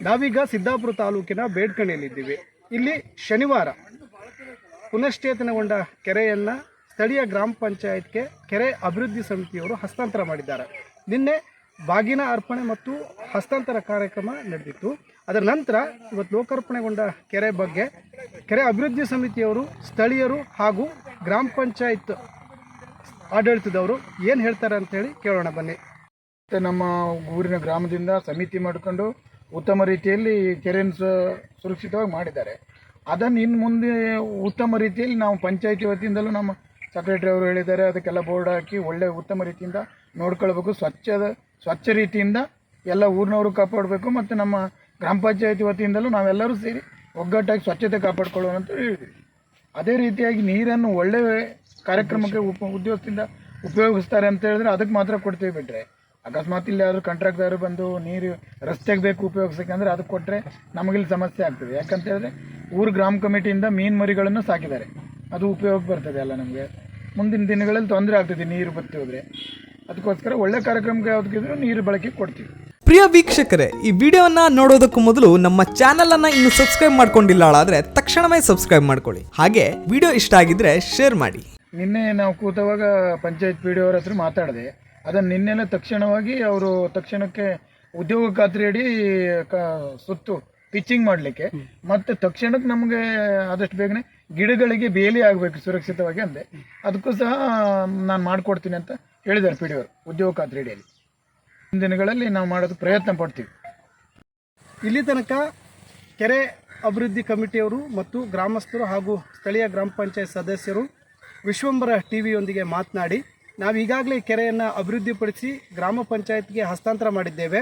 ನಾವೀಗ ಸಿದ್ದಾಪುರ ತಾಲೂಕಿನ ಬೇಡ್ಕಣಿಯಲ್ಲಿದ್ದೀವಿ. ಇಲ್ಲಿ ಶನಿವಾರ ಪುನಶ್ಚೇತನಗೊಂಡ ಕೆರೆಯನ್ನು ಸ್ಥಳೀಯ ಗ್ರಾಮ ಪಂಚಾಯತ್ಗೆ ಕೆರೆ ಅಭಿವೃದ್ಧಿ ಸಮಿತಿಯವರು ಹಸ್ತಾಂತರ ಮಾಡಿದ್ದಾರೆ. ನಿನ್ನೆ ಬಾಗಿನ ಅರ್ಪಣೆ ಮತ್ತು ಹಸ್ತಾಂತರ ಕಾರ್ಯಕ್ರಮ ನಡೆದಿತ್ತು. ಅದರ ನಂತರ ಇವತ್ತು ಲೋಕಾರ್ಪಣೆಗೊಂಡ ಕೆರೆ ಬಗ್ಗೆ ಕೆರೆ ಅಭಿವೃದ್ಧಿ ಸಮಿತಿಯವರು, ಸ್ಥಳೀಯರು ಹಾಗೂ ಗ್ರಾಮ ಪಂಚಾಯತ್ ಆಡಳಿತದವರು ಏನು ಹೇಳ್ತಾರೆ ಅಂತೇಳಿ ಕೇಳೋಣ ಬನ್ನಿ. ಮತ್ತು ನಮ್ಮ ಊರಿನ ಗ್ರಾಮದಿಂದ ಸಮಿತಿ ಮಾಡಿಕೊಂಡು ಉತ್ತಮ ರೀತಿಯಲ್ಲಿ ಕೆರೆಯನ್ನು ಸುರಕ್ಷಿತವಾಗಿ ಮಾಡಿದ್ದಾರೆ. ಅದನ್ನು ಇನ್ನು ಮುಂದೆ ಉತ್ತಮ ರೀತಿಯಲ್ಲಿ ನಾವು ಪಂಚಾಯಿತಿ ವತಿಯಿಂದಲೂ ನಮ್ಮ ಸೆಕ್ರೆಟರಿ ಅವರು ಹೇಳಿದ್ದಾರೆ, ಅದಕ್ಕೆಲ್ಲ ಬೋರ್ಡ್ ಹಾಕಿ ಒಳ್ಳೆ ಉತ್ತಮ ರೀತಿಯಿಂದ ನೋಡ್ಕೊಳ್ಬೇಕು. ಸ್ವಚ್ಛದ, ಸ್ವಚ್ಛ ರೀತಿಯಿಂದ ಎಲ್ಲ ಊರಿನವರು ಕಾಪಾಡಬೇಕು ಮತ್ತು ನಮ್ಮ ಗ್ರಾಮ ಪಂಚಾಯಿತಿ ವತಿಯಿಂದಲೂ ನಾವೆಲ್ಲರೂ ಸೇರಿ ಒಗ್ಗಟ್ಟಾಗಿ ಸ್ವಚ್ಛತೆ ಕಾಪಾಡ್ಕೊಳ್ಳೋಣ ಅಂತ ಹೇಳಿದ್ವಿ ಅದೇ ರೀತಿಯಾಗಿ ನೀರನ್ನು ಒಳ್ಳೆ ಕಾರ್ಯಕ್ರಮಕ್ಕೆ ಉಪ, ಉದ್ಯೋಗದಿಂದ ಉಪಯೋಗಿಸ್ತಾರೆ ಅಂತ ಹೇಳಿದ್ರೆ ಅದಕ್ಕೆ ಮಾತ್ರ ಕೊಡ್ತೀವಿ ಬಿಟ್ರೆ. ಅಕಸ್ಮಾತ್ ಇಲ್ಲಿ ಯಾರು ಕಾಂಟ್ರಾಕ್ಟರ್ ಬಂದು ನೀರು ರಸ್ತೆಗೆ ಬೇಕು ಉಪಯೋಗಿಸಕ್ಕೆ ಅಂದ್ರೆ ಅದಕ್ಕೆ ಕೊಟ್ಟರೆ ನಮಗಿಲ್ಲಿ ಸಮಸ್ಯೆ ಆಗ್ತದೆ. ಯಾಕಂತ ಹೇಳಿದ್ರೆ ಊರು ಗ್ರಾಮ ಕಮಿಟಿಯಿಂದ ಮೀನು ಮರಿಗಳನ್ನು ಸಾಕಿದ್ದಾರೆ. ಅದು ಉಪಯೋಗ ಬರ್ತದೆ ಅಲ್ಲ ನಮಗೆ. ಮುಂದಿನ ದಿನಗಳಲ್ಲಿ ತೊಂದರೆ ಆಗ್ತದೆ ನೀರು ಬತ್ತಿ ಹೋದರೆ. ಅದಕ್ಕೋಸ್ಕರ ಒಳ್ಳೆ ಕಾರ್ಯಕ್ರಮಕ್ಕೆ ಯಾವುದಕ್ಕಿದ್ರು ನೀರು ಬಳಕೆ ಕೊಡ್ತೀವಿ. ಪ್ರಿಯ ವೀಕ್ಷಕರೇ ಈ ವಿಡಿಯೋನ ನೋಡೋದಕ್ಕೂ ಮೊದಲು ನಮ್ಮ ಚಾನೆಲ್ ಅನ್ನ ಇನ್ನು ಸಬ್ಸ್ಕ್ರೈಬ್ ಮಾಡ್ಕೊಂಡಿಲ್ಲ ಆದ್ರೆ ತಕ್ಷಣವೇ ಸಬ್ಸ್ಕ್ರೈಬ್ ಮಾಡ್ಕೊಳ್ಳಿ. ಹಾಗೆ ವಿಡಿಯೋ ಇಷ್ಟ ಆಗಿದ್ರೆ ಶೇರ್ ಮಾಡಿ. ನಿನ್ನೆ ನಾವು ಕೂತವಾಗ ಪಂಚಾಯತ್ ಪಿ ಡಿ ಅವ್ರ ಹತ್ರ ಮಾತಾಡಿದೆ. ಅದನ್ನು ನಿನ್ನೆನೇ ತಕ್ಷಣವಾಗಿ ಅವರು ತಕ್ಷಣಕ್ಕೆ ಉದ್ಯೋಗ ಖಾತ್ರಿ ಅಡಿ ಕ ಸುತ್ತು ಪಿಚ್ಚಿಂಗ್ ಮಾಡಲಿಕ್ಕೆ. ಮತ್ತೆ ತಕ್ಷಣಕ್ಕೆ ನಮಗೆ ಆದಷ್ಟು ಬೇಗನೆ ಗಿಡಗಳಿಗೆ ಬೇಲಿ ಆಗಬೇಕು ಸುರಕ್ಷಿತವಾಗಿ ಅಂದೆ. ಅದಕ್ಕೂ ಸಹ ನಾನು ಮಾಡಿಕೊಡ್ತೀನಿ ಅಂತ ಹೇಳಿದ್ದಾರೆ ಪಿ ಡಿ ಅವರು ಉದ್ಯೋಗ ಖಾತ್ರಿ ಅಡಿಯಲ್ಲಿ. ದಿನಗಳಲ್ಲಿ ನಾವು ಮಾಡೋದು ಪ್ರಯತ್ನ ಪಡ್ತೀವಿ. ಇಲ್ಲಿ ತನಕ ಕೆರೆ ಅಭಿವೃದ್ಧಿ ಕಮಿಟಿಯವರು ಮತ್ತು ಗ್ರಾಮಸ್ಥರು ಹಾಗೂ ಸ್ಥಳೀಯ ಗ್ರಾಮ ಪಂಚಾಯತ್ ಸದಸ್ಯರು ವಿಶ್ವಂಬರ ಟಿವಿಯೊಂದಿಗೆ ಮಾತನಾಡಿ ನಾವು ಈಗಾಗಲೇ ಕೆರೆಯನ್ನು ಅಭಿವೃದ್ಧಿಪಡಿಸಿ ಗ್ರಾಮ ಪಂಚಾಯತ್ಗೆ ಹಸ್ತಾಂತರ ಮಾಡಿದ್ದೇವೆ.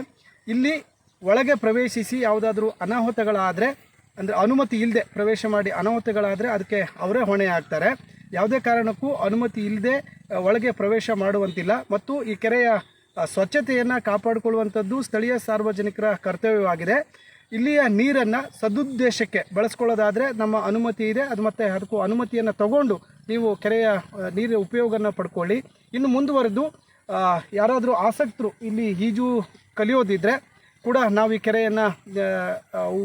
ಇಲ್ಲಿ ಒಳಗೆ ಪ್ರವೇಶಿಸಿ ಯಾವುದಾದ್ರೂ ಅನಾಹುತಗಳಾದರೆ, ಅಂದರೆ ಅನುಮತಿ ಇಲ್ಲದೆ ಪ್ರವೇಶ ಮಾಡಿ ಅನಾಹುತಗಳಾದರೆ ಅದಕ್ಕೆ ಅವರೇ ಹೊಣೆ ಆಗ್ತಾರೆ. ಯಾವುದೇ ಕಾರಣಕ್ಕೂ ಅನುಮತಿ ಇಲ್ಲದೆ ಒಳಗೆ ಪ್ರವೇಶ ಮಾಡುವಂತಿಲ್ಲ. ಮತ್ತು ಈ ಕೆರೆಯ ಸ್ವಚ್ಛತೆಯನ್ನು ಕಾಪಾಡಿಕೊಳ್ಳುವಂಥದ್ದು ಸ್ಥಳೀಯ ಸಾರ್ವಜನಿಕರ ಕರ್ತವ್ಯವಾಗಿದೆ. ಇಲ್ಲಿಯ ನೀರನ್ನು ಸದುದ್ದೇಶಕ್ಕೆ ಬಳಸ್ಕೊಳ್ಳೋದಾದರೆ ನಮ್ಮ ಅನುಮತಿ ಇದೆ. ಅದು ಮತ್ತು ಅದಕ್ಕೂ ಅನುಮತಿಯನ್ನು ತಗೊಂಡು ನೀವು ಕೆರೆಯ ನೀರಿನ ಉಪಯೋಗನ ಪಡ್ಕೊಳ್ಳಿ. ಇನ್ನು ಮುಂದುವರೆದು ಯಾರಾದರೂ ಆಸಕ್ತರು ಇಲ್ಲಿ ಈಜು ಕಲಿಯೋದಿದ್ರೆ ಕೂಡ ನಾವು ಈ ಕೆರೆಯನ್ನು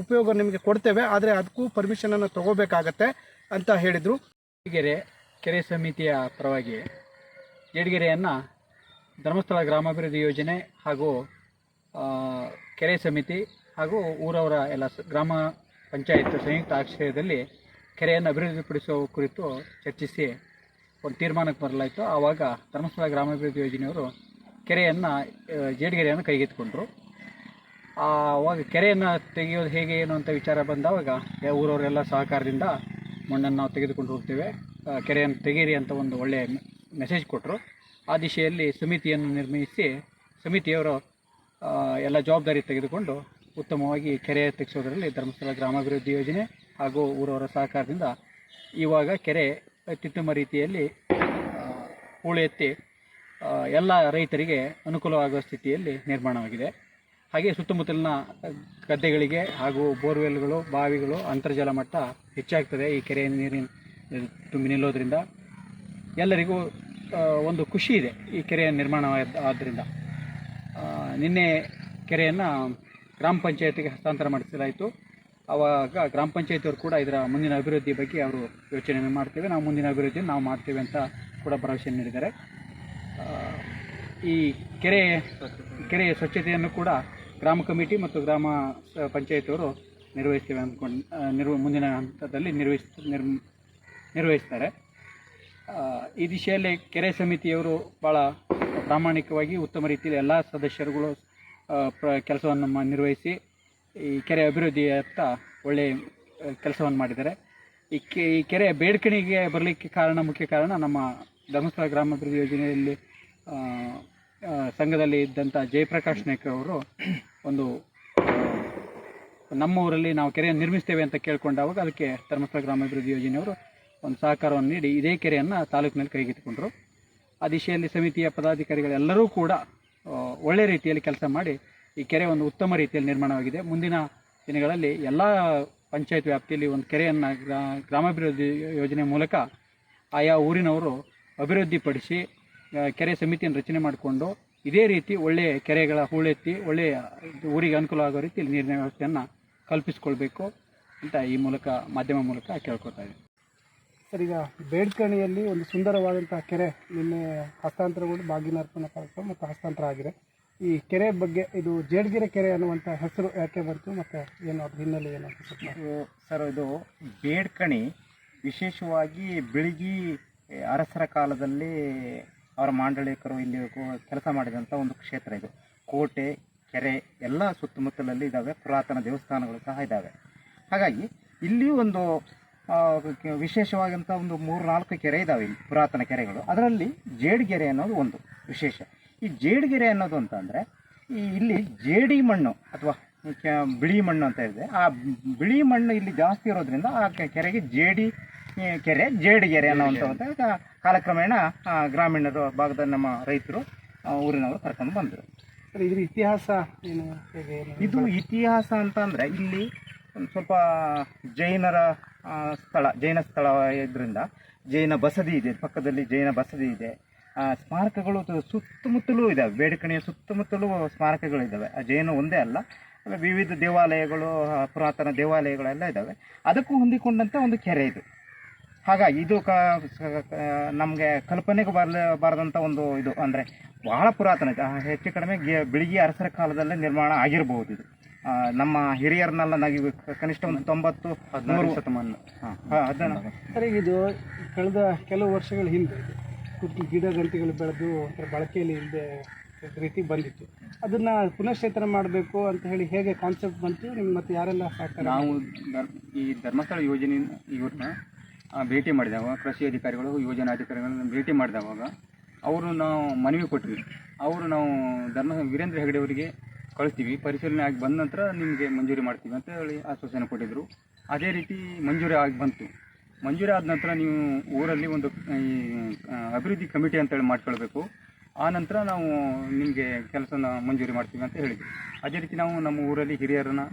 ಉಪಯೋಗ ನಿಮಗೆ ಕೊಡ್ತೇವೆ. ಆದರೆ ಅದಕ್ಕೂ ಪರ್ಮಿಷನನ್ನು ತಗೋಬೇಕಾಗತ್ತೆ ಅಂತ ಹೇಳಿದರು. ಜೇಡಿಗೆರೆ ಕೆರೆ ಸಮಿತಿಯ ಪರವಾಗಿ ಯಡಿಗೆರೆಯನ್ನು ಧರ್ಮಸ್ಥಳ ಗ್ರಾಮಾಭಿವೃದ್ಧಿ ಯೋಜನೆ ಹಾಗೂ ಕೆರೆ ಸಮಿತಿ ಹಾಗೂ ಊರವರ ಎಲ್ಲ ಗ್ರಾಮ ಪಂಚಾಯತ್ ಸಂಯುಕ್ತ ಆಶ್ರಯದಲ್ಲಿ ಕೆರೆಯನ್ನು ಅಭಿವೃದ್ಧಿಪಡಿಸುವ ಕುರಿತು ಚರ್ಚಿಸಿ ಒಂದು ತೀರ್ಮಾನಕ್ಕೆ ಬರಲಾಯಿತು. ಆವಾಗ ಧರ್ಮಸ್ಥಳ ಗ್ರಾಮಾಭಿವೃದ್ಧಿ ಯೋಜನೆಯವರು ಕೆರೆಯನ್ನು ಜೇಡಿಗೆರೆಯನ್ನು ಕೈಗೆತ್ತಿಕೊಂಡ್ರು. ಆವಾಗ ಕೆರೆಯನ್ನು ತೆಗೆಯೋದು ಹೇಗೆ, ಏನು ಅಂತ ವಿಚಾರ ಬಂದಾಗ ಊರವರೆಲ್ಲ ಸಹಕಾರದಿಂದ ಮಣ್ಣನ್ನು ನಾವು ತೆಗೆದುಕೊಂಡು ಹೋಗ್ತೇವೆ. ಕೆರೆಯನ್ನು ತೆಗೀರಿ ಅಂತ ಒಂದು ಒಳ್ಳೆಯ ಮೆಸೇಜ್ ಕೊಟ್ಟರು ಆ ದಿಶೆಯಲ್ಲಿ ಸಮಿತಿಯನ್ನು ನಿರ್ಮಿಸಿ, ಸಮಿತಿಯವರು ಎಲ್ಲ ಜವಾಬ್ದಾರಿ ತೆಗೆದುಕೊಂಡು ಉತ್ತಮವಾಗಿ ಕೆರೆ ತೆಗೆಸೋದರಲ್ಲಿ ಧರ್ಮಸ್ಥಳ ಗ್ರಾಮಾಭಿವೃದ್ಧಿ ಯೋಜನೆ ಹಾಗೂ ಊರವರ ಸಹಕಾರದಿಂದ ಇವಾಗ ಕೆರೆ ಅತ್ಯುತ್ತಮ ರೀತಿಯಲ್ಲಿ ಹೂಳೆತ್ತಿ ಎಲ್ಲ ರೈತರಿಗೆ ಅನುಕೂಲವಾಗುವ ಸ್ಥಿತಿಯಲ್ಲಿ ನಿರ್ಮಾಣವಾಗಿದೆ. ಹಾಗೆ ಸುತ್ತಮುತ್ತಲಿನ ಗದ್ದೆಗಳಿಗೆ ಹಾಗೂ ಬೋರ್ವೆಲ್ಗಳು, ಬಾವಿಗಳು, ಅಂತರ್ಜಲ ಮಟ್ಟ ಹೆಚ್ಚಾಗ್ತದೆ ಈ ಕೆರೆಯ ನೀರಿನ ತುಂಬಿ ನಿಲ್ಲೋದ್ರಿಂದ. ಎಲ್ಲರಿಗೂ ಒಂದು ಖುಷಿ ಇದೆ ಈ ಕೆರೆಯ ನಿರ್ಮಾಣ ಆದ್ದರಿಂದ ನಿನ್ನೆ ಕೆರೆಯನ್ನು ಗ್ರಾಮ ಪಂಚಾಯತಿಗೆ ಹಸ್ತಾಂತರ ಮಾಡಿಸಲಾಯಿತು. ಆವಾಗ ಗ್ರಾಮ ಪಂಚಾಯತಿಯವರು ಕೂಡ ಇದರ ಮುಂದಿನ ಅಭಿವೃದ್ಧಿ ಬಗ್ಗೆ ಅವರು ಯೋಚನೆ ಮಾಡ್ತೇವೆ. ನಾವು ಮುಂದಿನ ಅಭಿವೃದ್ಧಿ ನಾವು ಮಾಡ್ತೇವೆ ಅಂತ ಕೂಡ ಭರವಸೆ ನೀಡಿದ್ದಾರೆ. ಈ ಕೆರೆ, ಕೆರೆಯ ಸ್ವಚ್ಛತೆಯನ್ನು ಕೂಡ ಗ್ರಾಮ ಕಮಿಟಿ ಮತ್ತು ಗ್ರಾಮ ಪಂಚಾಯತಿಯವರು ನಿರ್ವಹಿಸ್ತೇವೆ ಅಂದ್ಕೊಂಡು ನಿರ್ವ, ಮುಂದಿನ ಹಂತದಲ್ಲಿ ನಿರ್ವಹಿಸ್ ನಿರ್ ನಿರ್ವಹಿಸ್ತಾರೆ. ಈ ದಿಶೆಯಲ್ಲಿ ಕೆರೆ ಸಮಿತಿಯವರು ಭಾಳ ಪ್ರಾಮಾಣಿಕವಾಗಿ ಉತ್ತಮ ರೀತಿಯಲ್ಲಿ ಎಲ್ಲ ಸದಸ್ಯರುಗಳು ಪ್ರ, ಕೆಲಸವನ್ನು ನಿರ್ವಹಿಸಿ ಈ ಕೆರೆ ಅಭಿವೃದ್ಧಿಯತ್ತ ಒಳ್ಳೆಯ ಕೆಲಸವನ್ನು ಮಾಡಿದ್ದಾರೆ. ಈ ಕೆ, ಈ ಕೆರೆ ಬೇಡ್ಕಣಿಗೆ ಬರಲಿಕ್ಕೆ ಕಾರಣ, ಮುಖ್ಯ ಕಾರಣ ನಮ್ಮ ಧರ್ಮಸ್ಥಳ ಗ್ರಾಮಾಭಿವೃದ್ಧಿ ಯೋಜನೆಯಲ್ಲಿ ಸಂಘದಲ್ಲಿ ಇದ್ದಂಥ ಜಯಪ್ರಕಾಶ್ ನಾಯ್ಕ ಅವರು ಒಂದು ನಮ್ಮ ಊರಲ್ಲಿ ನಾವು ಕೆರೆಯನ್ನು ನಿರ್ಮಿಸ್ತೇವೆ ಅಂತ ಕೇಳ್ಕೊಂಡಾಗ ಅದಕ್ಕೆ ಧರ್ಮಸ್ಥಳ ಗ್ರಾಮಾಭಿವೃದ್ಧಿ ಯೋಜನೆಯವರು ಒಂದು ಸಹಕಾರವನ್ನು ನೀಡಿ ಇದೇ ಕೆರೆಯನ್ನು ತಾಲೂಕಿನಲ್ಲಿ ಕೈಗೆತ್ತಿಕೊಂಡರು. ಆ ದಿಶೆಯಲ್ಲಿ ಸಮಿತಿಯ ಪದಾಧಿಕಾರಿಗಳೆಲ್ಲರೂ ಕೂಡ ಒಳ್ಳೆಯ ಒಳ್ಳೆ ರೀತಿಯಲ್ಲಿ ಕೆಲಸ ಮಾಡಿ ಈ ಕೆರೆ ಒಂದು ಉತ್ತಮ ರೀತಿಯಲ್ಲಿ ನಿರ್ಮಾಣವಾಗಿದೆ. ಮುಂದಿನ ದಿನಗಳಲ್ಲಿ ಎಲ್ಲ ಪಂಚಾಯತ್ ವ್ಯಾಪ್ತಿಯಲ್ಲಿ ಒಂದು ಕೆರೆಯನ್ನು ಗ್ರಾ, ಗ್ರಾಮಾಭಿವೃದ್ಧಿ ಯೋಜನೆ ಮೂಲಕ ಆಯಾ ಊರಿನವರು ಅಭಿವೃದ್ಧಿಪಡಿಸಿ ಕೆರೆ ಸಮಿತಿಯನ್ನು ರಚನೆ ಮಾಡಿಕೊಂಡು ಇದೇ ರೀತಿ ಒಳ್ಳೆಯ ಕೆರೆಗಳ ಹೂಳೆತ್ತಿ, ಒಳ್ಳೆಯ ಊರಿಗೆ ಅನುಕೂಲ ಆಗೋ ರೀತಿಯಲ್ಲಿ ನೀರಿನ ವ್ಯವಸ್ಥೆಯನ್ನು ಕಲ್ಪಿಸಿಕೊಳ್ಬೇಕು ಅಂತ ಈ ಮೂಲಕ, ಮಾಧ್ಯಮ ಮೂಲಕ ಕೇಳ್ಕೊತಾ ಇದ್ದೀನಿ. ಸರ್, ಈಗ ಬೇಡ್ಕಣಿಯಲ್ಲಿ ಒಂದು ಸುಂದರವಾದಂಥ ಕೆರೆ ನಿನ್ನೆ ಹಸ್ತಾಂತರಗೊಂಡು ಬಾಗಿನಾರ್ಪಣೆ ಕಾರ್ಯಕ್ರಮ ಮತ್ತು ಹಸ್ತಾಂತರ ಆಗಿದೆ. ಈ ಕೆರೆ ಬಗ್ಗೆ, ಇದು ಜೇಡ್ಗೆರೆ ಕೆರೆ ಅನ್ನುವಂಥ ಹೆಸರು ಯಾಕೆ ಬಂತು ಮತ್ತು ಏನು ಅದ್ರ ಹಿನ್ನೆಲೆ ಏನು ಸರ್, ಇದು ಬೇಡ್ಕಣಿ, ವಿಶೇಷವಾಗಿ ಬಿಳಿಗಿ ಅರಸರ ಕಾಲದಲ್ಲಿ ಅವರ ಮಾಂಡಳಿಕರು ಇಲ್ಲಿ ಕೆಲಸ ಮಾಡಿದಂಥ ಒಂದು ಕ್ಷೇತ್ರ ಇದು. ಕೋಟೆ, ಕೆರೆ ಎಲ್ಲ ಸುತ್ತಮುತ್ತಲಲ್ಲಿ ಇದ್ದಾವೆ ಪುರಾತನ ದೇವಸ್ಥಾನಗಳು ಸಹ ಇದ್ದಾವೆ ಹಾಗಾಗಿ ಇಲ್ಲಿ ಒಂದು ವಿಶೇಷವಾಗಿಂಥ ಒಂದು ಮೂರು ನಾಲ್ಕು ಕೆರೆ ಇದ್ದಾವೆ ಇಲ್ಲಿ, ಪುರಾತನ ಕೆರೆಗಳು. ಅದರಲ್ಲಿ ಜೇಡ್ಗೆರೆ ಅನ್ನೋದು ಒಂದು ವಿಶೇಷ. ಈ ಜೇಡಿಗೆರೆ ಅನ್ನೋದು ಅಂತಂದರೆ ಈ ಇಲ್ಲಿ ಜೇಡಿ ಮಣ್ಣು ಅಥವಾ ಬಿಳಿ ಮಣ್ಣು ಅಂತ ಇದೆ. ಆ ಬಿಳಿ ಮಣ್ಣು ಇಲ್ಲಿ ಜಾಸ್ತಿ ಇರೋದ್ರಿಂದ ಆ ಕೆರೆಗೆ ಜೇಡಿ ಕೆರೆ ಜೇಡಿಗೆರೆ ಅನ್ನೋವಂಥ ಕಾಲಕ್ರಮೇಣ ಗ್ರಾಮೀಣರು ಭಾಗದ ನಮ್ಮ ರೈತರು ಊರಿನವರು ಕರ್ಕೊಂಡು ಬಂದರು. ಇದರ ಇತಿಹಾಸ ಏನು ಇದು ಇತಿಹಾಸ ಅಂತ ಅಂದರೆ ಇಲ್ಲಿ ಒಂದು ಸ್ವಲ್ಪ ಜೈನರ ಸ್ಥಳ ಜೈನ ಸ್ಥಳ ಇದರಿಂದ ಜೈನ ಬಸದಿ ಇದೆ ಪಕ್ಕದಲ್ಲಿ ಜೈನ ಬಸದಿ ಇದೆ. ಸ್ಮಾರಕಗಳು ಸುತ್ತಮುತ್ತಲೂ ಇದ್ದಾವೆ ಬೇಡಿಕಣಿಯ ಸುತ್ತಮುತ್ತಲೂ ಸ್ಮಾರಕಗಳಿದ್ದಾವೆ ಆ ಜೈನ ಒಂದೇ ಅಲ್ಲ. ವಿವಿಧ ದೇವಾಲಯಗಳು ಪುರಾತನ ದೇವಾಲಯಗಳೆಲ್ಲ ಇದ್ದಾವೆ ಅದಕ್ಕೂ ಹೊಂದಿಕೊಂಡಂಥ ಒಂದು ಕೆರೆ ಇದು. ಹಾಗಾಗಿ ಇದು ಕ ನಮಗೆ ಕಲ್ಪನೆಗೆ ಬರಲ ಬಾರದಂಥ ಒಂದು ಇದು. ಅಂದರೆ ಬಹಳ ಪುರಾತನ ಇದೆ. ಹೆಚ್ಚು ಕಡಿಮೆ ಗೆ ಬಿಳಿಗಿ ಅರಸರ ಕಾಲದಲ್ಲೇ ನಿರ್ಮಾಣ ಆಗಿರಬಹುದು ಇದು. ನಮ್ಮ ಹಿರಿಯರನ್ನೆಲ್ಲ ನಾವು ಕನಿಷ್ಠ ಒಂದು ತೊಂಬತ್ತು ನೂರು. ಶತಮಾನ. ಹಾಂ. ಅದನ್ನು ಸರಿ ಇದು ಕಳೆದ ಕೆಲವು ವರ್ಷಗಳ ಹಿಂದೆ ಕುಟ್ಟಿ ಗಿಡ ಗಂಟೆಗಳು ಬೆಳೆದು ಒಂಥರ ಬಳಕೆಯಲ್ಲಿ ಇಲ್ಲದೆ ರೀತಿ ಬಂದಿತ್ತು. ಅದನ್ನು ಪುನಶ್ಚೇತನ ಮಾಡಬೇಕು ಅಂತ ಹೇಳಿ ಹೇಗೆ ಕಾನ್ಸೆಪ್ಟ್ ಬಂತು? ನಿಮ್ಗೆ ಮತ್ತೆ ಯಾರೆಲ್ಲ ಸಹಕಾರ ನಾವು ಈ ಧರ್ಮಸ್ಥಳ ಯೋಜನೆ ಇವ್ರನ್ನ ಭೇಟಿ ಮಾಡಿದಾಗ ಕೃಷಿ ಅಧಿಕಾರಿಗಳು ಯೋಜನಾಧಿಕಾರಿಗಳನ್ನ ಭೇಟಿ ಮಾಡಿದವಾಗ ಅವರು ನಾವು ಮನವಿ ಕೊಟ್ವಿ. ಅವರು ನಾವು ಧರ್ಮ, ವೀರೇಂದ್ರ ಹೆಗಡೆ ಅವರಿಗೆ ಕಳಿಸ್ತೀವಿ. ಪರಿಶೀಲನೆ ಆಗಿ ಬಂದ ನಂತರ ನಿಮಗೆ ಮಂಜೂರಿ ಮಾಡ್ತೀವಿ ಅಂತ ಹೇಳಿ ಆಶ್ವಾಸನೆ ಕೊಟ್ಟಿದ್ದರು ಅದೇ ರೀತಿ ಮಂಜೂರಿ ಆಗಿ ಬಂತು. ಮಂಜೂರಿ ಆದ ನಂತರ ನೀವು ಊರಲ್ಲಿ ಒಂದು, ಈ ಅಭಿವೃದ್ಧಿ ಕಮಿಟಿ ಅಂತೇಳಿ ಮಾಡ್ಕೊಳ್ಬೇಕು ಆ ನಂತರ ನಾವು ನಿಮಗೆ ಕೆಲಸನ ಮಂಜೂರಿ ಮಾಡ್ತೀವಿ ಅಂತ ಹೇಳಿದ್ವಿ. ಅದೇ ರೀತಿ ನಾವು ನಮ್ಮ ಊರಲ್ಲಿ ಹಿರಿಯರನ್ನ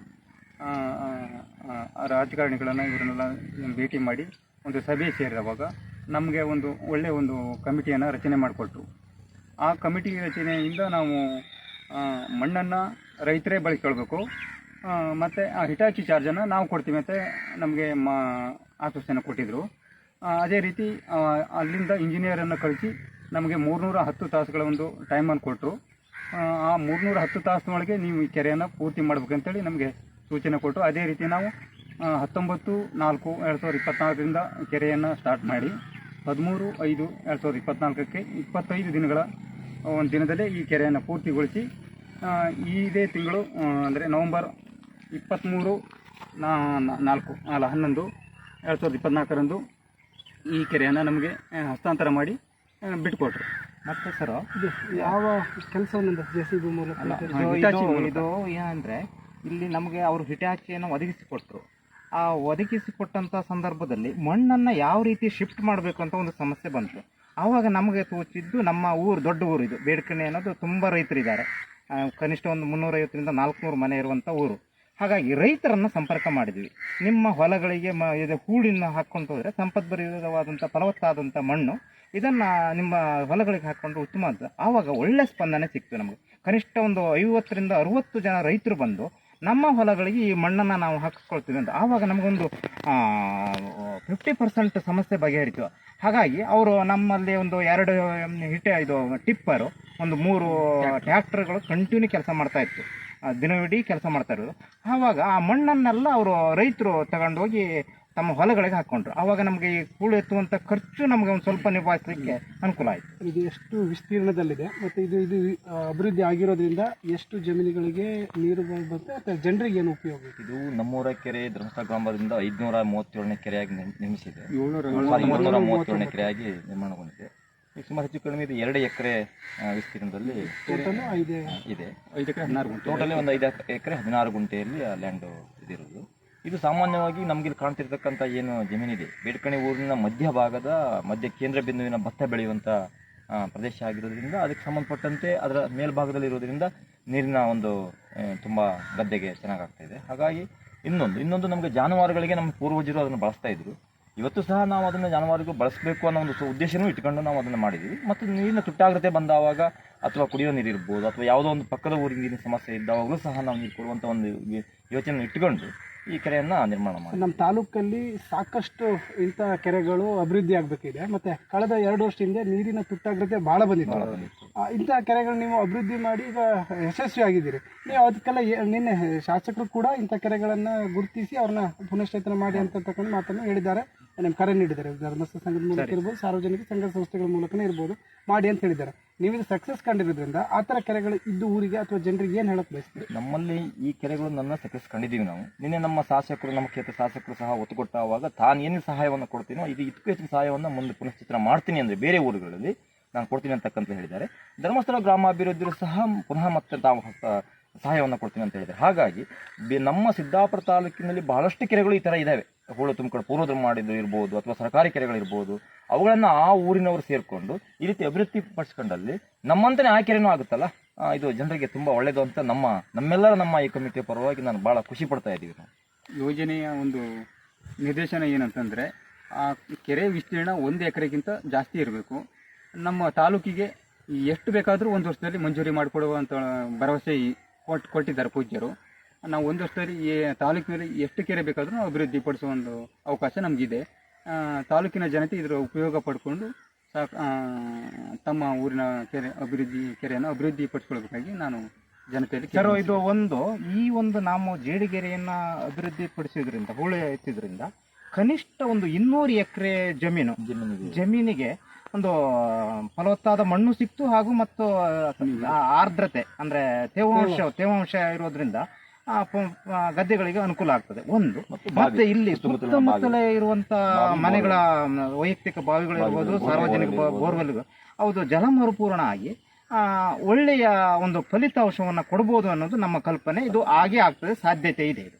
ರಾಜಕಾರಣಿಗಳನ್ನು ಇವರನ್ನೆಲ್ಲ ಭೇಟಿ ಮಾಡಿ ಒಂದು ಸಭೆ ಸೇರಿದವಾಗ ನಮಗೆ ಒಂದು ಒಳ್ಳೆಯ ಒಂದು ಕಮಿಟಿಯನ್ನು ರಚನೆ ಮಾಡಿಕೊಟ್ರು. ಆ ಕಮಿಟಿ ರಚನೆಯಿಂದ ನಾವು ಮಣ್ಣನ್ನು ರೈತರೇ ಬಳಸ್ಕೊಳ್ಬೇಕು. ಮತ್ತು ಆ ಹಿಟಾಚಿ ಚಾರ್ಜನ್ನು ನಾವು ಕೊಡ್ತೀವಿ ಅಂತ ನಮಗೆ ಮಾ, ಆಶ್ವಾಸನೆ ಕೊಟ್ಟಿದ್ದರು ಅದೇ ರೀತಿ ಅಲ್ಲಿಂದ ಇಂಜಿನಿಯರನ್ನು ಕಳಿಸಿ ನಮಗೆ ಮೂರುನೂರ ಹತ್ತು ತಾಸುಗಳ ಒಂದು ಟೈಮನ್ನು ಕೊಟ್ಟರು ಆ ಮೂರುನೂರ ಹತ್ತು ತಾಸಿನೊಳಗೆ ನೀವು ಈ ಕೆರೆಯನ್ನು ಪೂರ್ತಿ ಮಾಡ್ಬೇಕಂತೇಳಿ ನಮಗೆ ಸೂಚನೆ ಕೊಟ್ಟರು ಅದೇ ರೀತಿ ನಾವು ಹತ್ತೊಂಬತ್ತು, ನಾಲ್ಕು, ಎರಡು ಸಾವಿರದ ಇಪ್ಪತ್ನಾಲ್ಕರಿಂದ ಕೆರೆಯನ್ನು ಸ್ಟಾರ್ಟ್ ಮಾಡಿ, ಹದಿಮೂರು, ಐದು, ಎರಡು ಸಾವಿರದ ಇಪ್ಪತ್ನಾಲ್ಕಕ್ಕೆ ಇಪ್ಪತ್ತೈದು ದಿನಗಳ ಒಂದು ದಿನದಲ್ಲೇ ಈ ಕೆರೆಯನ್ನು ಪೂರ್ತಿಗೊಳಿಸಿ ಇದೇ ತಿಂಗಳು ಅಂದರೆ ನವಂಬರ್ ಇಪ್ಪತ್ತ್ಮೂರು ನಾಲ್ಕು ಅಲ್ಲ ಹನ್ನೊಂದು ಎರಡು ಸಾವಿರದ ಇಪ್ಪತ್ನಾಲ್ಕರಂದು ಈ ಕೆರೆಯನ್ನು ನಮಗೆ ಹಸ್ತಾಂತರ ಮಾಡಿ ಬಿಟ್ಕೊಟ್ರು. ಮತ್ತೆ ಸರ್ ಇದು ಯಾವ ಕೆಲಸವನ್ನು ಜೆ ಸಿ ಬಿ ಮೂಲಕ ಇದು- ಏನಂದರೆ ಇದು ಮೂಲಕ. ಇದು ಏನಂದ್ರೆ ಇಲ್ಲಿ ನಮಗೆ ಅವರು ಹಿಟಾಚಿಯನ್ನು ಒದಗಿಸಿಕೊಟ್ರು. ಆ ಒದಗಿಸಿಕೊಟ್ಟಂಥ ಸಂದರ್ಭದಲ್ಲಿ ಮಣ್ಣನ್ನು ಯಾವ ರೀತಿ ಶಿಫ್ಟ್ ಮಾಡಬೇಕು ಅಂತ ಒಂದು ಸಮಸ್ಯೆ ಬಂತು. ಆವಾಗ ನಮಗೆ ತೋಚಿದ್ದು ನಮ್ಮ ಊರು ದೊಡ್ಡ ಊರು ಇದು ಬೇಡ್ಕಣೆ ಅನ್ನೋದು ತುಂಬ ರೈತರಿದ್ದಾರೆ. ಕನಿಷ್ಠ ಒಂದು ಮುನ್ನೂರೈವತ್ತರಿಂದ ನಾಲ್ಕುನೂರು ಮನೆ ಇರುವಂಥ ಊರು. ಹಾಗಾಗಿ ರೈತರನ್ನು ಸಂಪರ್ಕ ಮಾಡಿದ್ವಿ. ನಿಮ್ಮ ಹೊಲಗಳಿಗೆ ಮ ಇದು ಹೂಳಿನ ಹಾಕ್ಕೊಂಡು ಹೋದರೆ ಸಂಪದ್ಭರಿತವಾದಂಥ ಫಲವತ್ತಾದಂಥ ಮಣ್ಣು ಇದನ್ನು ನಿಮ್ಮ ಹೊಲಗಳಿಗೆ ಹಾಕ್ಕೊಂಡು ಉತ್ತಮ ಅಂತ. ಆವಾಗ ಒಳ್ಳೆಯ ಸ್ಪಂದನೆ ಸಿಕ್ತು ನಮಗೆ. ಕನಿಷ್ಠ ಒಂದು ಐವತ್ತರಿಂದ ಅರುವತ್ತು ಜನ ರೈತರು ಬಂದು ನಮ್ಮ ಹೊಲಗಳಿಗೆ ಈ ಮಣ್ಣನ್ನು ನಾವು ಹಾಕಿಸ್ಕೊಳ್ತೀವಿ ಅಂತ. ಆವಾಗ ನಮಗೊಂದು ಫಿಫ್ಟಿ ಪರ್ಸೆಂಟ್ ಸಮಸ್ಯೆ ಬಗೆಹರಿತು. ಹಾಗಾಗಿ ಅವರು ನಮ್ಮಲ್ಲಿ ಒಂದು ಎರಡು ಹಿಟ್ಟೆ ಇದು ಟಿಪ್ಪರು ಒಂದು ಮೂರು ಟ್ಯಾಕ್ಟ್ರುಗಳು ಕಂಟಿನ್ಯೂ ಕೆಲಸ ಮಾಡ್ತಾ ಇತ್ತು. ದಿನವಿಡೀ ಕೆಲಸ ಮಾಡ್ತಾ ಇರೋದು. ಆವಾಗ ಆ ಮಣ್ಣನ್ನೆಲ್ಲ ಅವರು ರೈತರು ತಗೊಂಡೋಗಿ ತಮ್ಮ ಹೊಲಗಳಿಗೆ ಹಾಕೊಂಡ್ರು. ಆವಾಗ ನಮಗೆ ಈ ಕೂಳು ಎತ್ತುವಂಥ ಖರ್ಚು ನಮಗೆ ಒಂದು ಸ್ವಲ್ಪ ನಿಭಾಯಿಸಲಿಕ್ಕೆ ಅನುಕೂಲ ಆಯಿತು. ಇದು ಎಷ್ಟು ವಿಸ್ತೀರ್ಣದಲ್ಲಿದೆ ಮತ್ತು ಇದು ಇದು ಅಭಿವೃದ್ಧಿ ಆಗಿರೋದ್ರಿಂದ ಎಷ್ಟು ಜಮೀನುಗಳಿಗೆ ನೀರು ಬರುತ್ತೆ ಮತ್ತು ಜನರಿಗೆ ಏನು ಉಪಯೋಗ ಇದು? ನಮ್ಮೂರ ಕೆರೆ ಧರ್ಮಸ್ಥ ಗ್ರಾಮದಿಂದ ಐದುನೂರ ಮೂವತ್ತೇಳನೇ ಕೆರೆಯಾಗಿ ನಿರ್- ನಿರ್ಮಿಸಿದೆ. ಏಳ್ನೂರ ಮೂವತ್ತೇಳನೇ ಕೆರೆಯಾಗಿ ನಿರ್ಮಾಣಗೊಂಡಿದೆ ಸುಮಾರು ಹೆಚ್ಚು ಕಡಿಮೆ ಇದೆ. ಎರಡು ಎಕರೆ ವಿಸ್ತೀರ್ಣದಲ್ಲಿ ಇದೆ. ಟೋಟಲಿ ಒಂದು ಐದು ಎಕರೆ ಹದಿನಾರು ಗುಂಟೆಯಲ್ಲಿ ಆ ಲ್ಯಾಂಡ್ ಇದಿರೋದು. ಇದು ಸಾಮಾನ್ಯವಾಗಿ ನಮಗೆ ಕಾಣ್ತಿರ್ತಕ್ಕಂಥ ಏನು ಜಮೀನಿದೆ. ಬೇಡ್ಕಣಿ ಊರಿನ ಮಧ್ಯಭಾಗದ ಮಧ್ಯ ಕೇಂದ್ರ ಬಿಂದುವಿನ ಭತ್ತ ಬೆಳೆಯುವಂಥ ಪ್ರದೇಶ ಆಗಿರೋದ್ರಿಂದ ಅದಕ್ಕೆ ಸಂಬಂಧಪಟ್ಟಂತೆ ಅದರ ಮೇಲ್ಭಾಗದಲ್ಲಿ ಇರೋದ್ರಿಂದ ನೀರಿನ ಒಂದು ತುಂಬ ಗದ್ದೆಗೆ ಚೆನ್ನಾಗಾಗ್ತಾ ಇದೆ. ಹಾಗಾಗಿ ಇನ್ನೊಂದು ಇನ್ನೊಂದು ನಮಗೆ ಜಾನುವಾರುಗಳಿಗೆ ನಮ್ಮ ಪೂರ್ವಜರು ಅದನ್ನು ಬಳಸ್ತಾ ಇದ್ರು. ಇವತ್ತು ಸಹ ನಾವು ಅದನ್ನು ಜಾನುವಾರಿಗೂ ಬಳಸಬೇಕು ಅನ್ನೋ ಒಂದು ಉದ್ದೇಶನೂ ಇಟ್ಕೊಂಡು ನಾವು ಅದನ್ನು ಮಾಡಿದ್ದೀವಿ ಮತ್ತು ನೀರಿನ ತುಟ್ಟಾಗ್ರತೆ ಬಂದಾವಾಗ ಅಥವಾ ಕುಡಿಯೋ ನೀರು ಇರ್ಬೋದು ಅಥವಾ ಯಾವುದೋ ಒಂದು ಪಕ್ಕದ ಊರಿಗೆ ನೀರಿನ ಸಮಸ್ಯೆ ಇದ್ದಾವಾಗಲೂ ಸಹ ನಾವು ನೀರು ಕೊಡುವಂಥ ಒಂದು ಯೋಚನೆ ಇಟ್ಕೊಂಡು ಈ ಕೆರೆಯನ್ನು ನಿರ್ಮಾಣ ಮಾಡಿ ನಮ್ಮ ತಾಲೂಕಲ್ಲಿ ಸಾಕಷ್ಟು ಇಂಥ ಕೆರೆಗಳು ಅಭಿವೃದ್ಧಿ ಆಗಬೇಕಿದೆ ಮತ್ತು ಕಳೆದ ಎರಡು ವರ್ಷದಿಂದ ನೀರಿನ ತುಟ್ಟಾಗ್ರತೆ ಭಾಳ ಬಂದಿತ್ತು ಇಂಥ ಕೆರೆಗಳು ನೀವು ಅಭಿವೃದ್ಧಿ ಮಾಡಿ ಈಗ ಯಶಸ್ವಿ ಆಗಿದ್ದೀರಿ. ನೀವು ಅದಕ್ಕೆಲ್ಲ ನಿನ್ನೆ ಶಾಸಕರು ಕೂಡ ಇಂಥ ಕೆರೆಗಳನ್ನು ಗುರುತಿಸಿ ಅವ್ರನ್ನ ಪುನಶ್ಚೇತನ ಮಾಡಿ ಅಂತ ತಕೊಂಡು ಮಾತನ್ನು ಹೇಳಿದ್ದಾರೆ. ನಿಮ್ಮ ಕರೆ ನೀಡಿದ್ದಾರೆ. ಧರ್ಮಸ್ಥ ಸಂಘದ ಮೂಲಕ ಇರ್ಬೋದು ಸಾರ್ವಜನಿಕ ಸಂಘ ಸಂಸ್ಥೆಗಳ ಮೂಲಕನೇ ಇರ್ಬೋದು. ಮಾಡಿ ಅಂತ ಹೇಳಿದ್ದಾರೆ. ನೀವು ಇದು ಸಕ್ಸಸ್ ಕಂಡಿರೋದ್ರಿಂದ ಆ ಥರ ಕೆರೆಗಳು ಇದ್ದು ಊರಿಗೆ ಅಥವಾ ಜನರಿಗೆ ಏನು ಹೇಳಕ್ಕೆ ಬಯಸ್ತೀವಿ ನಮ್ಮಲ್ಲಿ ಈ ಕೆರೆಗಳನ್ನು ಸಕ್ಸಸ್ ಕಂಡಿದ್ದೀವಿ ನಾವು. ನಿನ್ನೆ ನಮ್ಮ ಶಾಸಕರು ನಮ್ಮ ಕ್ಷೇತ್ರ ಶಾಸಕರು ಸಹ ಒತ್ತು ಕೊಟ್ಟಾವಾಗ ತಾನು ಏನೇನು ಸಹಾಯವನ್ನು ಕೊಡ್ತೀನೋ ಇದು ಇದಕ್ಕೂ ಹೆಚ್ಚಿನ ಸಹಾಯವನ್ನು ಮುಂದೆ ಪುನಶ್ಚೇತನ ಮಾಡ್ತೀನಿ ಅಂದರೆ ಬೇರೆ ಊರುಗಳಲ್ಲಿ ನಾನು ಕೊಡ್ತೀನಿ ಅಂತಕ್ಕಂತ ಹೇಳಿದ್ದಾರೆ. ಧರ್ಮಸ್ಥಳ ಗ್ರಾಮಾಭಿವೃದ್ಧಿಯು ಸಹ ಪುನಃ ಮತ್ತೆ ತಾವು ಸಹಾಯವನ್ನು ಕೊಡ್ತೀನಿ ಅಂತ ಹೇಳಿದ್ದಾರೆ. ಹಾಗಾಗಿ ನಮ್ಮ ಸಿದ್ದಾಪುರ ತಾಲೂಕಿನಲ್ಲಿ ಬಹಳಷ್ಟು ಕೆರೆಗಳು ಈ ಥರ ಇದ್ದಾವೆ. ಹೋಳು ತುಂಬಿಕೊಂಡು ಪೂರ್ವದ ಮಾಡಿದ್ದು ಇರ್ಬೋದು ಅಥವಾ ಸರ್ಕಾರಿ ಕೆರೆಗಳಿರ್ಬೋದು ಅವುಗಳನ್ನು ಆ ಊರಿನವರು ಸೇರಿಕೊಂಡು ಈ ರೀತಿ ಅಭಿವೃದ್ಧಿ ಪಡಿಸ್ಕೊಂಡಲ್ಲಿ ನಮ್ಮಂತನೇ ಆ ಕೆರೆನೂ ಆಗುತ್ತಲ್ಲ? ಇದು ಜನರಿಗೆ ತುಂಬ ಒಳ್ಳೆಯದು ಅಂತ ನಮ್ಮ, ನಮ್ಮೆಲ್ಲರ ನಮ್ಮ ಈ ಕಮಿಟಿಯ ಪರವಾಗಿ ನಾನು ಭಾಳ ಖುಷಿ ಪಡ್ತಾ ಇದ್ದೀವಿ ನಾವು. ಯೋಜನೆಯ ಒಂದು ನಿರ್ದೇಶನ ಏನಂತಂದರೆ, ಆ ಕೆರೆ ವಿಸ್ತೀರ್ಣ ಒಂದು ಎಕರೆಗಿಂತ ಜಾಸ್ತಿ ಇರಬೇಕು. ನಮ್ಮ ತಾಲೂಕಿಗೆ ಎಷ್ಟು ಬೇಕಾದರೂ ಒಂದು ವರ್ಷದಲ್ಲಿ ಮಂಜೂರಿ ಮಾಡಿಕೊಡುವಂಥ ಭರವಸೆ ಕೊಟ್ಟು ಕೊಟ್ಟಿದ್ದಾರೆ ಪೂಜ್ಯರು. ನಾವು ಒಂದು ವರ್ಷದಲ್ಲಿ ಈ ತಾಲೂಕಿನಲ್ಲಿ ಎಷ್ಟು ಕೆರೆ ಬೇಕಾದರೂ ನಾವು ಅಭಿವೃದ್ಧಿ ಪಡಿಸುವ ಒಂದು ಅವಕಾಶ ನಮಗಿದೆ. ತಾಲೂಕಿನ ಜನತೆ ಇದರ ಉಪಯೋಗ ಪಡ್ಕೊಂಡು ಸಾಕು ತಮ್ಮ ಊರಿನ ಕೆರೆ, ಅಭಿವೃದ್ಧಿ ಕೆರೆಯನ್ನು ಅಭಿವೃದ್ಧಿ ಪಡಿಸ್ಕೊಳ್ಬೇಕಾಗಿ ನಾನು ಜನತೆಯಲ್ಲಿ ಸರ್, ಇದು ಒಂದು ಈ ಒಂದು ನಾವು ಜೇಡಿಗೆರೆಯನ್ನು ಅಭಿವೃದ್ಧಿ ಪಡಿಸಿದ್ರಿಂದ, ಹೂಳೆ ಎತ್ತಿದ್ರಿಂದ ಕನಿಷ್ಠ ಒಂದು ಇನ್ನೂರು ಎಕರೆ ಜಮೀನು. ಜಮೀನಿಗೆ. ಒಂದು ಫಲವತ್ತಾದ ಮಣ್ಣು ಸಿಕ್ತು ಹಾಗೂ ಮತ್ತು ಆರ್ದ್ರತೆ ಅಂದ್ರೆ ತೇವಾಂಶ ತೇವಾಂಶ. ಇರೋದ್ರಿಂದ ಗದ್ದೆಗಳಿಗೆ ಅನುಕೂಲ ಆಗ್ತದೆ. ಒಂದು ಮತ್ತೆ ಇಲ್ಲಿ ಸುತ್ತಮುತ್ತಲೇ ಇರುವಂತ ಮನೆಗಳ ವೈಯಕ್ತಿಕ ಬಾವಿಗಳಿರ್ಬೋದು ಸಾರ್ವಜನಿಕ ಬೋರ್ವೆಲ್. ಹೌದು ಜಲ ಮರುಪೂರಣ ಆಗಿ ಒಳ್ಳೆಯ ಒಂದು ಫಲಿತಾಂಶವನ್ನು ಕೊಡ್ಬೋದು ಅನ್ನೋದು ನಮ್ಮ ಕಲ್ಪನೆ. ಇದು ಆಗೇ ಆಗ್ತದೆ ಸಾಧ್ಯತೆ ಇದೆ ಇದು.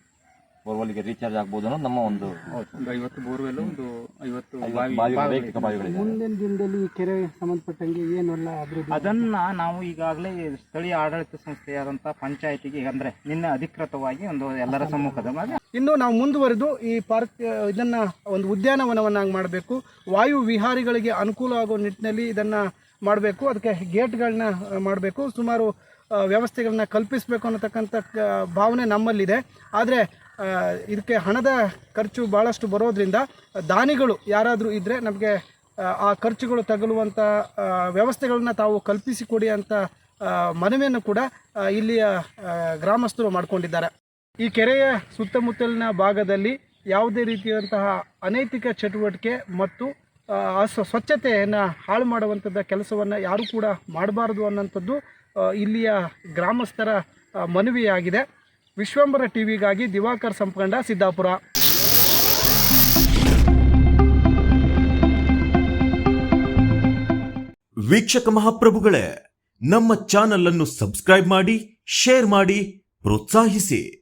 ಬೋರ್ವೆಲ್ಗೆ ರೀಚಾರ್ಜ್ ಆಗ್ಬೋದು ಅನ್ನೋದು ನಮ್ಮ ಒಂದು ಒಂದು ಐವತ್ತು ಬೋರ್ವೆಲ್ ಒಂದು ಐವತ್ತು ಐವತ್ತು ಬಾವಿ ಬಾವಿ ವೈಯಕ್ತಿಕ ಬಾವಿಗಳಿದೆ ಮುಂದಿನ ದಿನದಲ್ಲಿ ಈ ಕೆರೆ ಸಂಬಂಧಪಟ್ಟಂಗೆ ಏನೆಲ್ಲ ಅಭಿವೃದ್ಧಿ ಅದನ್ನ ನಾವು ಈಗಾಗಲೇ ಸ್ಥಳೀಯ ಆಡಳಿತ ಸಂಸ್ಥೆಯಾದಂಥ ಪಂಚಾಯತಿಗೆ ಅಂದ್ರೆ ನಿನ್ನೆ ಅಧಿಕೃತವಾಗಿ ಒಂದು ಎಲ್ಲರ ಸಮ್ಮುಖದ ಇನ್ನು ನಾವು ಮುಂದುವರೆದು ಈ ಪಾರ್ಕ್ ಆ, ಇದನ್ನ ಒಂದು ಉದ್ಯಾನವನವನ್ನಾಗಿ ಮಾಡಬೇಕು. ವಾಯು ವಿಹಾರಿಗಳಿಗೆ ಅನುಕೂಲ ಆಗೋ ನಿಟ್ಟಿನಲ್ಲಿ ಇದನ್ನ ಮಾಡಬೇಕು. ಅದಕ್ಕೆ ಗೇಟ್ಗಳನ್ನ ಮಾಡಬೇಕು. ಸುಮಾರು ಆ, ವ್ಯವಸ್ಥೆಗಳನ್ನ ಕಲ್ಪಿಸಬೇಕು ಅನ್ನತಕ್ಕಂಥ ಭಾವನೆ ನಮ್ಮಲ್ಲಿದೆ. ಆದರೆ ಇದಕ್ಕೆ ಹಣದ ಖರ್ಚು ಭಾಳಷ್ಟು ಬರೋದ್ರಿಂದ ದಾನಿಗಳು ಯಾರಾದರೂ ಇದ್ದರೆ ನಮಗೆ, ಆ ಖರ್ಚುಗಳು ತಗಲುವಂಥ ವ್ಯವಸ್ಥೆಗಳನ್ನು ತಾವು ಕಲ್ಪಿಸಿಕೊಡಿ ಅಂತ ಮನವಿಯನ್ನು ಕೂಡ ಇಲ್ಲಿಯ ಗ್ರಾಮಸ್ಥರು ಮಾಡಿಕೊಂಡಿದ್ದಾರೆ. ಈ ಕೆರೆಯ ಸುತ್ತಮುತ್ತಲಿನ ಭಾಗದಲ್ಲಿ ಯಾವುದೇ ರೀತಿಯಾದಂತಹ ಅನೈತಿಕ ಚಟುವಟಿಕೆ ಮತ್ತು ಅಸ್ವ ಸ್ವಚ್ಛತೆಯನ್ನು ಹಾಳು ಮಾಡುವಂಥದ್ದು ಕೆಲಸವನ್ನು ಯಾರೂ ಕೂಡ ಮಾಡಬಾರ್ದು ಅನ್ನೋಂಥದ್ದು ಇಲ್ಲಿಯ ಗ್ರಾಮಸ್ಥರ ಮನವಿಯಾಗಿದೆ. ವಿಶ್ವಂಬರ ಟಿವಿಗಾಗಿ ದಿವಾಕರ್ ಸಂಪಂಡ ಸಿದ್ದಾಪುರ. ವೀಕ್ಷಕ ಮಹಾಪ್ರಭುಗಳೇ, ನಮ್ಮ ಚಾನಲ್ ಅನ್ನು ಸಬ್ಸ್ಕ್ರೈಬ್ ಮಾಡಿ, ಶೇರ್ ಮಾಡಿ, ಪ್ರೋತ್ಸಾಹಿಸಿ.